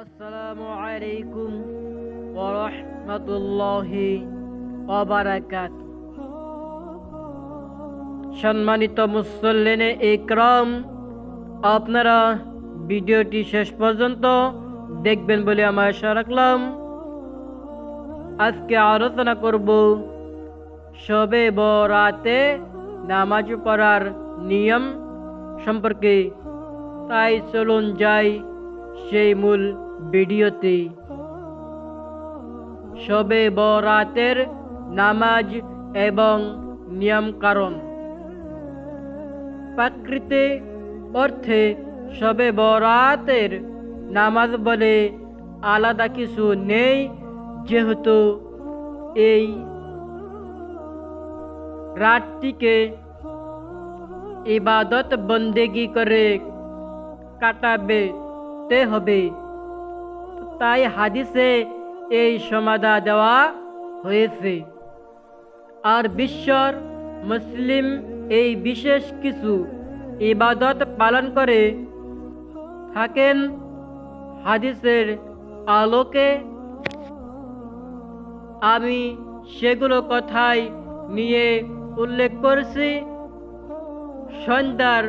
আসসালামু আলাইকুম ওরহমতুল্লাহি ওবারাকাত সম্মানিত মুসল্লিনে ইকরাম আপনারা ভিডিওটি শেষ পর্যন্ত দেখবেন বলে আমার আশা রাখলাম। আজকে আলোচনা করব শবে বরাতে নামাজ পড়ার নিয়ম সম্পর্কে। তাই চলুন যাই সেই মূল ভিডিওতে সবে বরাতের নামাজ এবং নিয়ম কারণ প্রাকৃতে অর্থে সবে বরাতের নামাজ বলে আলাদা কিছু নেই, যেহেতু এই রাতটিকে ইবাদত বন্দেগি করে কাটাবে। তে হবে। তাই হাদিসে এই সমাধা দেওয়া হয়েছে। আর বিশ্বর মুসলিম এই বিশেষ কিছু ইবাদত পালন করে থাকেন হাদিসের আলোকে। আমি সেগুলো কথাই নিয়ে উল্লেখ করছি। সন্ধ্যার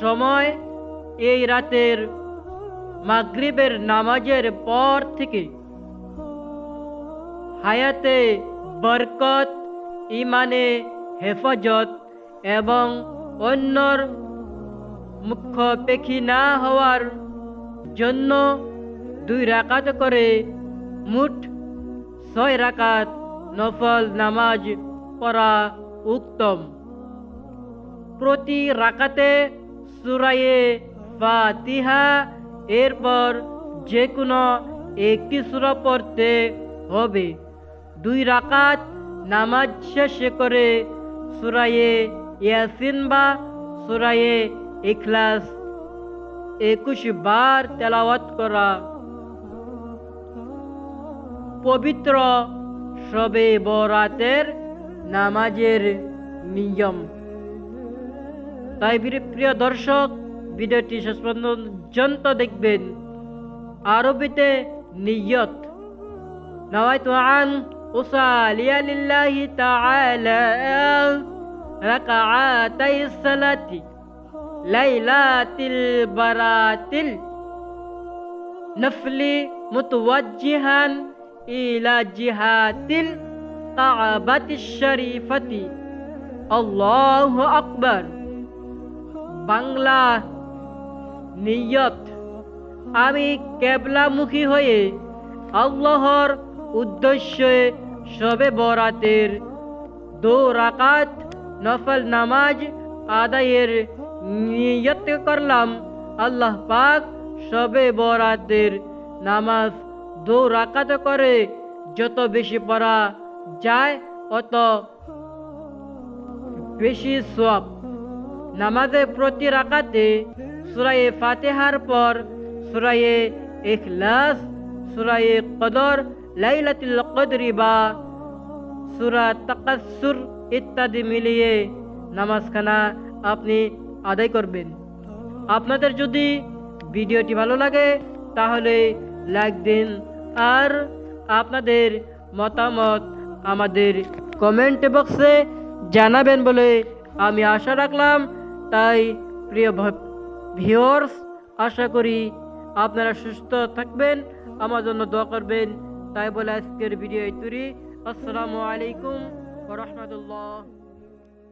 সময় এই রাতের মাগরিবের নামাজের পর থেকে হায়াতে বরকত ইমানে হেফাজত এবং অন্যর মুখ্য পেখি না হওয়ার জন্য দুই রাকাত করে মুঠ ছয় রাকাত নফল নামাজ পড়া উত্তম। প্রতি রাকাতে সুরায়ে ফাতিহা এরপর যে কোনো একটি সুরা পড়তে হবে। দুই রাকাত নামাজ শেষে করে সুরায়ে ইয়াসিন বা সুরায়ে ইখলাস একুশ বার তেলাওয়াত করা। পবিত্র সবে বরাতের নামাজের নিয়ম। তাই প্রিয়- দর্শক ভিডিওটি শেষ পর্যন্ত দেখবেন আরবিতে নিয়ত نويت أن أصلي لله تعالى ركعتي الصلاة ليلة البرات النفل متوجها إلى جهة الكعبة الشريفة الله أكبر বাংলা নিয়ত। আমি কেবলামুখী হয়ে আল্লাহর উদ্দেশ্যে সবে বরাতের দো রাকাত, নফল নামাজ আদায়ের নিয়ত করলাম। আল্লাহ পাক সবে বরাতের নামাজ দো রাকাত করে যত বেশি পড়া যায় অত বেশি সব নামাজের প্রতি রাকাতে সুরায়ে ফাতেহার পর, সুরায়ে ইখলাস, সুরায়ে কদর, লাইলাতুল কদরি বা সুরা তাকাসুর ইত্যাদি মিলিয়ে নামাজখানা আপনি আদায় করবেন। আপনাদের যদি ভিডিওটি ভালো লাগে, তাহলে লাইক দিন আর আপনাদের মতামত আমাদের কমেন্ট বক্সে জানাবেন বলে আমি আশা রাখলাম। তাই প্রিয় ভিওর্স আশা করি আপনারা সুস্থ থাকবেন, আমার জন্য দোয়া করবেন। তাই বলে আজকের ভিডিও এই তুরি। আসসালামু আলাইকুম রহমতুল্লাহ।